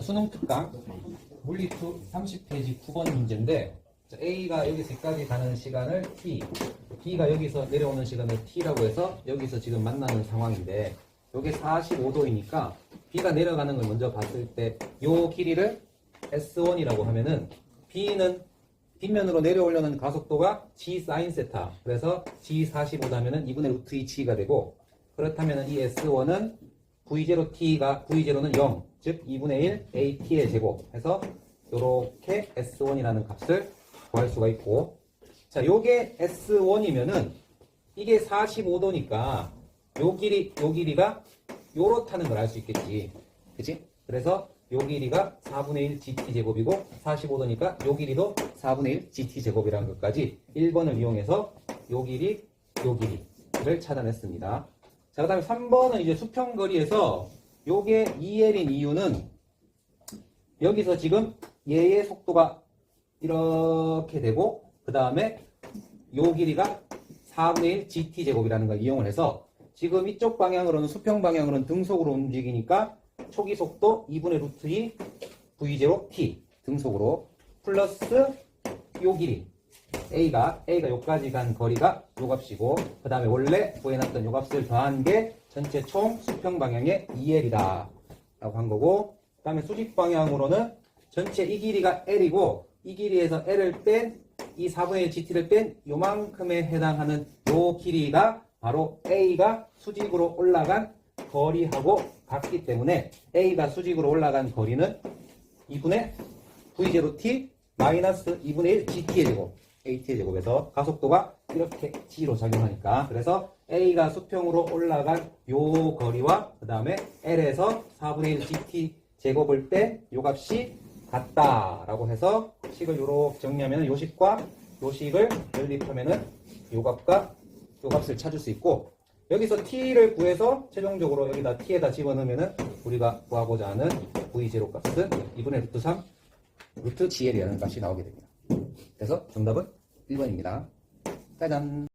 자, 수능 특강. 물리투 30페이지 9번 문제인데 자, A가 여기서까지 가는 시간을 T, B가 여기서 내려오는 시간을 T라고 해서 여기서 지금 만나는 상황인데 이게 45도이니까 B가 내려가는 걸 먼저 봤을 때요 길이를 S1이라고 하면은 B는 뒷면으로 내려오려는 가속도가 G 사인 세타 그래서 G 45다면은 2분의 루트 2G가 되고 그렇다면은 이 S1은 V0T가 V0는 0, 즉 2분의 1 AT의 제곱 해서 요렇게 S1이라는 값을 구할 수가 있고 자 요게 S1이면은 이게 45도니까 요 길이 요 길이가 요렇다는 걸 알 수 있겠지 그치? 그래서 요 길이가 4분의 1 GT 제곱이고 45도니까 요 길이도 4분의 1 GT 제곱이라는 것까지 1번을 이용해서 요 길이 요 길이를 찾아냈습니다. 자, 그 다음에 3번은 이제 수평거리에서 요게 2L인 이유는 여기서 지금 얘의 속도가 이렇게 되고 그 다음에 요 길이가 4분의 1 GT 제곱이라는 걸 이용을 해서 지금 이쪽 방향으로는 수평 방향으로는 등속으로 움직이니까 초기 속도 2분의 루트 2 V0 T 등속으로 플러스 요 길이 A가 A가 요까지 간 거리가 요 값이고 그 다음에 원래 구해놨던 요 값을 더한 게 전체 총 수평 방향의 2L이다 라고 한 거고 그 다음에 수직 방향으로는 전체 이 길이가 L이고 이 길이에서 L을 뺀 이 4분의 1 GT를 뺀 요만큼에 해당하는 요 길이가 바로 A가 수직으로 올라간 거리하고 같기 때문에 A가 수직으로 올라간 거리는 2분의 V0T 마이너스 2분의 1 GT의 제곱 AT의 제곱에서 가속도가 이렇게 G로 작용하니까 그래서 A가 수평으로 올라간 요 거리와 그 다음에 L에서 4분의 1 GT 제곱을 뺀요 값이 같다 라고 해서 식을 요렇게 정리하면 요 식과 요 식을 연립하면은 요 값과 요 값을 찾을 수 있고 여기서 t를 구해서 최종적으로 여기다 t에다 집어넣으면은 우리가 구하고자 하는 v0 값은 2분의 루트 3 루트 gl이라는 값이 나오게 됩니다. 그래서 정답은 1번입니다. 짜잔.